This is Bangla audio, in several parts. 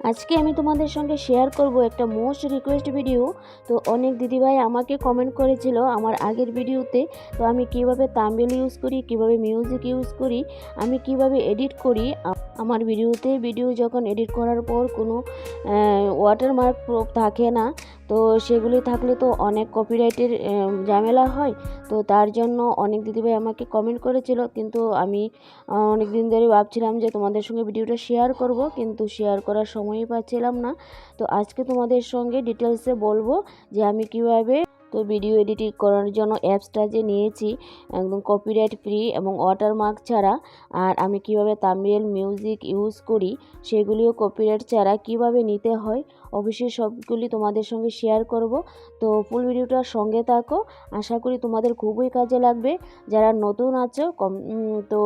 আজকে আমি তোমাদের সঙ্গে শেয়ার করব একটা মোস্ট রিকোয়েস্ট ভিডিও তো অনেক দিদিভাই আমাকে কমেন্ট করেছিল আমার আগের ভিডিওতে তো আমি কীভাবে তাম্বেল ইউজ করি, কীভাবে মিউজিক ইউজ করি, আমি কীভাবে এডিট করি। আমার ভিডিওতে ভিডিও যখন এডিট করার পর কোনো ওয়াটারমার্ক প্রুফ থাকে না তো সেগুলি থাকলে তো অনেক কপিরাইটের ঝামেলা হয়। তো তার জন্য অনেক দিদিভাই আমাকে কমেন্ট করেছিল। কিন্তু আমি অনেক দিন ধরে ভাবছিলাম যে তোমাদের সঙ্গে ভিডিওটা শেয়ার করব। কিন্তু শেয়ার করার সময়ই পাচ্ছিলাম না। তো আজকে তোমাদের সঙ্গে ডিটেলসে বলব যে আমি কীভাবে, তো ভিডিও এডিটিং করার জন্য অ্যাপসটা যে নিয়েছি, একদম কপিরাইট ফ্রি এবং ওয়াটারমার্ক ছাড়া, আর আমি কীভাবে তামিল মিউজিক ইউজ করি, সেগুলিও কপিরাইট ছাড়া কীভাবে নিতে হয় অবশ্যই সবগুলি তোমাদের সঙ্গে শেয়ার করব। তো ফুল ভিডিওটা সঙ্গে থাকো। আশা করি তোমাদের খুবই কাজে লাগবে। যারা নতুন আছো, কম তো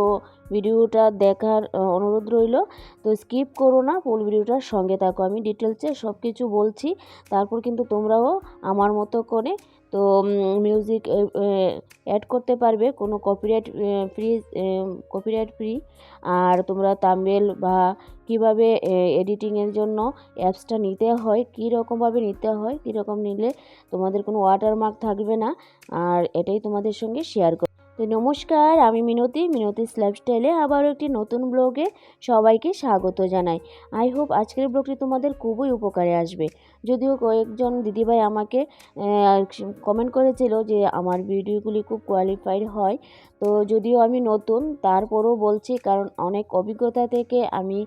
ভিডিওটা দেখার অনুরোধ রইল। তো স্কিপ করো না ফুল ভিডিওটার সঙ্গে থাকো। আমি ডিটেলসে সব কিছু বলছি। তারপর কিন্তু তোমরাও আমার মতো করে তো মিউজিক অ্যাড করতে পারবে। কোনো কপিরাইট ফ্রি কপিরাইট ফ্রি আর তোমরা তামিল বা কীভাবে এডিটিংয়ের জন্য অ্যাপসটা নিতে হয় কী রকমভাবে নিতে হয় কী রকম নিলে তোমাদের কোনো ওয়াটারমার্ক থাকবে না। আর এটাই তোমাদের সঙ্গে শেয়ার তো নমস্কার, আমি মিনতি, মিনতিস লাইফস্টাইলে আবারও একটি নতুন ব্লগে সবাইকে স্বাগত জানাই। আই হোপ আজকের ব্লগটি তোমাদের খুবই উপকারে আসবে। যদিও কয়েকজন দিদিভাই আমাকে কমেন্ট করেছিল যে আমার ভিডিওগুলি খুব কোয়ালিফাইড হয়। তো যদিও আমি নতুন, তারপরও বলছি কারণ অনেক অভিজ্ঞতা থেকে আমি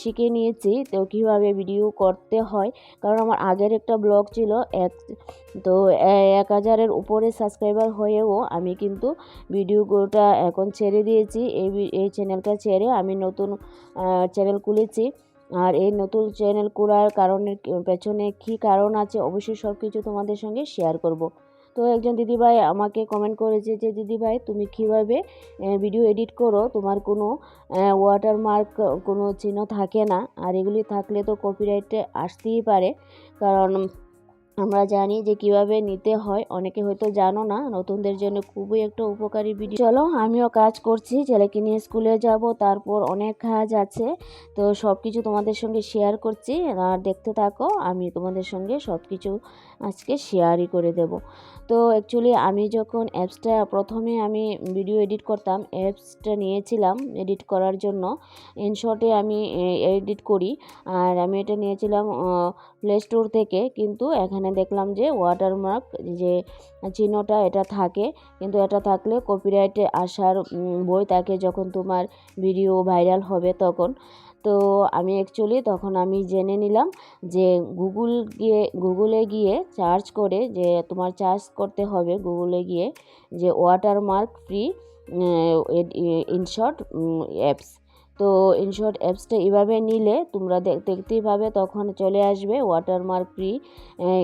শিখে নিয়েছি তো কীভাবে ভিডিও করতে হয়। কারণ আমার আগের একটা ব্লগ ছিল এক তো এক হাজারের উপরে সাবস্ক্রাইবার হয়েও আমি কিন্তু ভিডিওটা এখন ছেড়ে দিয়েছি। এই এই চ্যানেলটা ছেড়ে আমি নতুন চ্যানেল খুলেছি। আর এই নতুন চ্যানেল খোলার কারণের পেছনে কী কারণ আছে অবশ্যই সব কিছু তোমাদের সঙ্গে শেয়ার করব। তো একজন দিদিভাই আমাকে কমেন্ট করেছে যে, দিদিভাই, তুমি কীভাবে ভিডিও এডিট করো? তোমার কোনো ওয়াটারমার্ক কোনো চিহ্ন থাকে না। আর এগুলি থাকলে তো কপিরাইটে আসতেই পারে। কারণ আমরা জানি যে কীভাবে নিতে হয়। অনেকে হয়তো জানো না, নতুনদের জন্য খুবই একটা উপকারী ভিডিও চলো, আমিও কাজ করছি, ছেলেকে নিয়ে স্কুলে যাব, তারপর অনেক কাজ আছে। তো সব কিছু তোমাদের সঙ্গে শেয়ার করছি। আর দেখতে থাকো, আমি তোমাদের সঙ্গে সব কিছু আজকে শেয়ারই করে দেব। তো অ্যাকচুয়ালি আমি যখন অ্যাপসটা প্রথমে আমি ভিডিও এডিট করতাম অ্যাপসটা নিয়েছিলাম এডিট করার জন্য। ইনশর্টে আমি এডিট করি। আর আমি এটা নিয়েছিলাম প্লে স্টোর থেকে। কিন্তু এখানে দেখলাম যে ওয়াটারমার্ক যে চিহ্নটা এটা থাকে। কিন্তু এটা থাকলে কপিরাইটে আসার বই থাকে যখন তোমার ভিডিও ভাইরাল হবে তখন। তো আমি অ্যাকচুয়ালি তখন আমি জেনে নিলাম যে গুগল গিয়ে গুগলে গিয়ে চার্জ করে যে তোমার চার্জ করতে হবে গুগলে গিয়ে যে ওয়াটারমার্ক ফ্রি ইনশর্ট অ্যাপস তো ইনশর্ট অ্যাপসটা এভাবে নিলে তোমরা দেখ- দেখতেই পাবে তখন চলে আসবে ওয়াটারমার্ক ফ্রি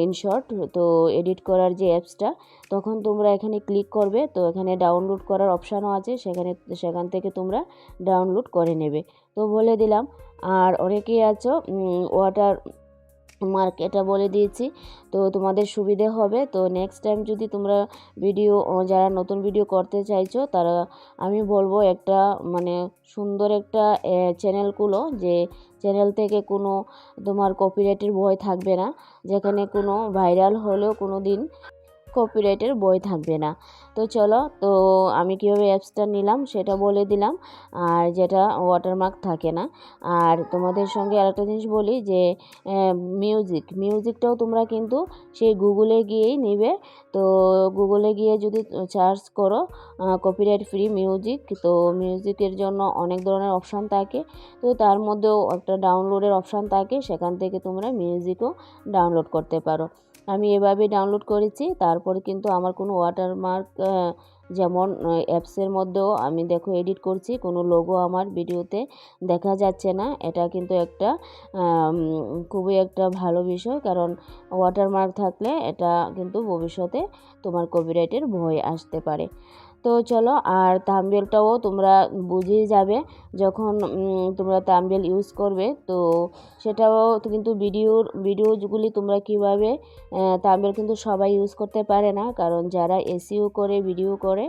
ইনশর্ট তো এডিট করার যে অ্যাপসটা তখন তোমরা এখানে ক্লিক করবে, তো এখানে ডাউনলোড করার অপশানও আছে, সেখানে, সেখান থেকে তোমরা ডাউনলোড করে নেবে। তো বলে দিলাম, আর অনেকেই আছো ওয়াটার মার্ক এটা বলে দিয়েছি। তো তোমাদের সুবিধে হবে। তো নেক্সট টাইম যদি তোমরা ভিডিও যারা নতুন ভিডিও করতে চাইছো, তারা আমি বলব একটা মানে সুন্দর একটা চ্যানেলগুলো যে চ্যানেল থেকে কোনো তোমার কপিরাইটের ভয় থাকবে না। যেখানে কোনো ভাইরাল হলেও কোনো দিন কপিরাইটের বই থাকবে না। তো চলো, তো আমি কীভাবে অ্যাপসটা নিলাম সেটা বলে দিলাম। আর যেটা ওয়াটারমার্ক থাকে না। আর তোমাদের সঙ্গে আরেকটা জিনিস বলি যে মিউজিক মিউজিকটাও তোমরা কিন্তু সেই গুগলে গিয়েই নেবে। তো গুগলে গিয়ে যদি সার্চ করো কপিরাইট ফ্রি মিউজিক তো মিউজিকের জন্য অনেক ধরনের অপশান থাকে। তো তার মধ্যেও একটা ডাউনলোডের অপশান থাকে। সেখান থেকে তোমরা মিউজিকও ডাউনলোড করতে পারো। আমি এভাবে ডাউনলোড করেছি, তারপরে কিন্তু আমার কোনো ওয়াটারমার্ক যেমন অ্যাপসের মধ্যেও আমি দেখো এডিট করছি, কোনো লোগো আমার ভিডিওতে দেখা যাচ্ছে না। এটা কিন্তু একটা খুবই একটা ভালো বিষয়, কারণ ওয়াটারমার্ক থাকলে এটা কিন্তু ভবিষ্যতে তোমার কপিরাইটের ভয় আসতে পারে। তো চলো, আর তামবেলটাও তোমরা বুঝে যাবে যখন তোমরা তামবেল ইউজ করবে। তো সেটাও কিন্তু ভিডিওর, ভিডিওগুলি তোমরা কীভাবে তামবেল কিন্তু সবাই ইউজ করতে পারে না। কারণ যারা এসিও করে ভিডিও করে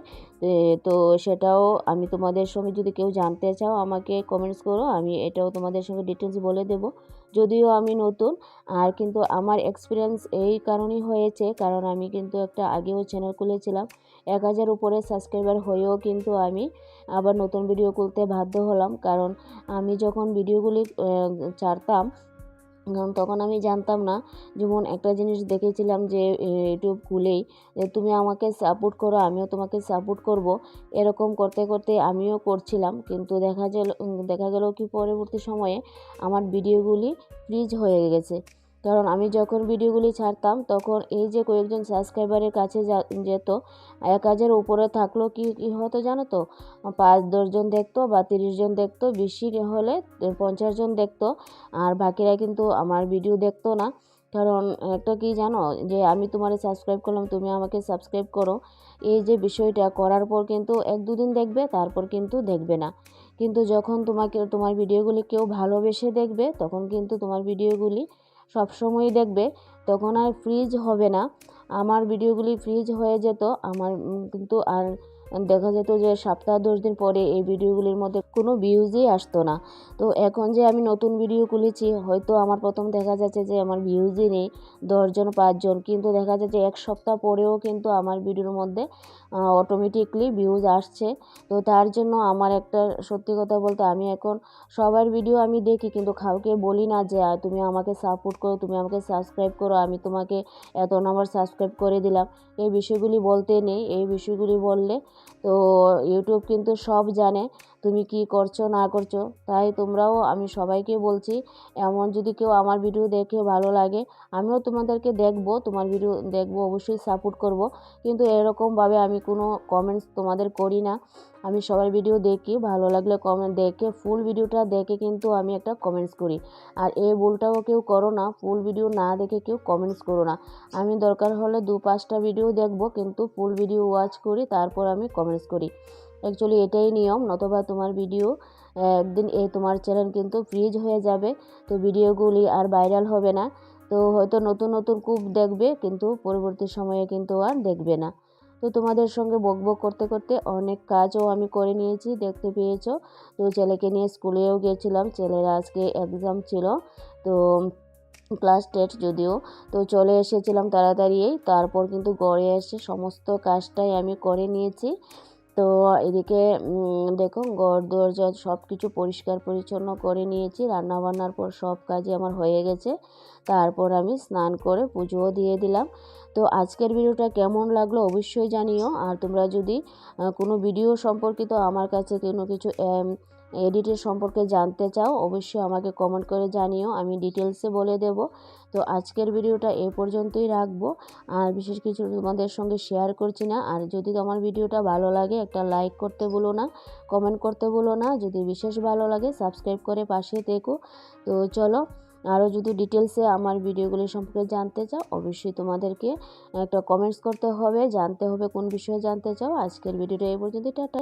তো সেটাও আমি তোমাদের সঙ্গে যদি কেউ জানতে চাও, আমাকে কমেন্টস করো, আমি এটাও তোমাদের সঙ্গে ডিটেলস বলে দেব। যদিও আমি নতুন, আর কিন্তু আমার এক্সপিরিয়েন্স এই কারণেই হয়েছে, কারণ আমি কিন্তু একটা আগেও চ্যানেল খুলেছিলাম, এক হাজার উপরে সাবস্ক্রাইবার হয়েও কিন্তু আমি আবার নতুন ভিডিও খুলতে বাধ্য হলাম। কারণ আমি যখন ভিডিওগুলি ছাড়তাম উম, তখন আমি জানতাম না। যেমন একটা জিনিস দেখেছিলাম যে ইউটিউব খুলেই যে তুমি আমাকে সাপোর্ট করো আমিও তোমাকে সাপোর্ট করব। এরকম করতে করতে আমিও করছিলাম। কিন্তু দেখা গেল দেখা গেল কি পরবর্তী সময়ে আমার ভিডিওগুলি ফ্রিজ হয়ে গেছে। কারণ আমি যখন ভিডিওগুলি ছাড়তাম, তখন এই যে কয়েকজন সাবস্ক্রাইবারের কাছে যেত, এক হাজার উপরে থাকলেও কি কি হতো জানো তো? পাঁচ দশজন দেখতো বা তিরিশ জন দেখতো, বেশি হলে পঞ্চাশ জন দেখতো, আর বাকিরা কিন্তু আমার ভিডিও দেখতো না। কারণ একটা কি জানো, যে আমি তোমারে সাবস্ক্রাইব করলাম, তুমি আমাকে সাবস্ক্রাইব করো, এই যে বিষয়টা করার পর কিন্তু এক দুদিন দেখবে, তারপর কিন্তু দেখবে না। কিন্তু যখন তোমাকে, তোমার ভিডিওগুলি কেউ ভালোবেসে দেখবে, তখন কিন্তু তোমার ভিডিওগুলি সবসময়ই দেখবে, তখন আর ফ্রিজ হবে না। আমার ভিডিওগুলি ফ্রিজ হয়ে যেত, আমার কিন্তু আর দেখা যেত যে সপ্তাহ দশ দিন পরে এই ভিডিওগুলির মধ্যে কোনো ভিউজই আসতো না। তো এখন যে আমি নতুন ভিডিও খুলেছি, হয়তো আমার প্রথম দেখা যাচ্ছে যে আমার ভিউজই নেই, দশজন, পাঁচজন। কিন্তু দেখা যাচ্ছে এক সপ্তাহ পরেও কিন্তু আমার ভিডিওর মধ্যে অটোমেটিকলি ভিউজ আসছে। তো তার জন্য আমার একটা, সত্যি কথা বলতে আমি এখন সবার ভিডিও আমি দেখি, কিন্তু কাউকে বলি না যে তুমি আমাকে সাপোর্ট করো, তুমি আমাকে সাবস্ক্রাইব করো, আমি তোমাকে এত নম্বর সাবস্ক্রাইব করে দিলাম। এই বিষয়গুলি বলতে নেই। এই বিষয়গুলি বললে তো ইউটিউব কিন্তু সব জানে। তুমি কি করছ, না করছ, তাই তোমরাও আমি সবাইকে বলছি, এমন যদি কেউ আমার ভিডিও দেখে ভালো লাগে, আমিও তোমাদেরকে দেখব, তোমার ভিডিও দেখব, অবশ্যই সাপোর্ট করব। কিন্তু এরকমভাবে আমি কোনো কমেন্টস তোমাদের করি না। আমি সবার ভিডিও দেখি, ভালো লাগলে কমেন্ট দেখে ফুল ভিডিওটা দেখে কিন্তু আমি একটা কমেন্টস করি। আর এই ভুলটাও কেউ করো না ফুল ভিডিও না দেখে কেউ কমেন্টস করো না। আমি দরকার হলে দু পাঁচটা ভিডিও দেখব, কিন্তু ফুল ভিডিও ওয়াচ করি, তারপর আমি কমেন্টস করি। অ্যাকচুয়ালি এটাই নিয়ম, নতবা তোমার ভিডিও একদিন এই তোমার চ্যানেল কিন্তু ফ্রিজ হয়ে যাবে। তো ভিডিওগুলি আর ভাইরাল হবে না। তো হয়তো নতুন নতুন খুব দেখবে, কিন্তু পরবর্তী সময়ে কিন্তু আর দেখবে না। তো তোমাদের সঙ্গে বক বক করতে করতে অনেক কাজও আমি করে নিয়েছি, দেখতে পেয়েছ। তো ছেলেকে নিয়ে স্কুলেও গিয়েছিলাম ছেলের আজকে এক্সাম ছিল। তো ক্লাস টেট যদিও। তো চলে এসেছিলাম তাড়াতাড়ি, তারপর কিন্তু গড়ে এসে সমস্ত কাজটাই আমি করে নিয়েছি। তো এদিকে দেখো ঘর, দরজা সব কিছু পরিষ্কার পরিচ্ছন্ন করে নিয়েছি। রান্নাবান্নার পর সব কাজই আমার হয়ে গেছে। তারপর আমি স্নান করে পুজোও দিয়ে দিলাম। তো আজকের ভিডিওটা কেমন লাগল অবশ্যই জানিও। আর তোমরা যদি কোনো ভিডিও সম্পর্কিত আমার কাছে কোনো কিছু এডিটের সম্পর্কে জানতে চাও, অবশ্যই আমাকে কমেন্ট করে জানিও, আমি ডিটেলসে বলে দেব। তো আজকের ভিডিওটা এ পর্যন্তই রাখব। আর বিশেষ কিছু তোমাদের সঙ্গে শেয়ার করছি না। আর যদি তোমার ভিডিওটা ভালো লাগে, একটা লাইক করতে বলো না কমেন্ট করতে বলো না। যদি বিশেষ ভালো লাগে সাবস্ক্রাইব করে পাশে থেকো। তো চলো আরও যদি ডিটেলসে আমার ভিডিওগুলি সম্পর্কে জানতে চাও, অবশ্যই তোমাদেরকে একটা কমেন্টস করতে হবে, জানতে হবে কোন বিষয়ে জানতে চাও। আজকের ভিডিওটা এই পর্যন্ত টাটা।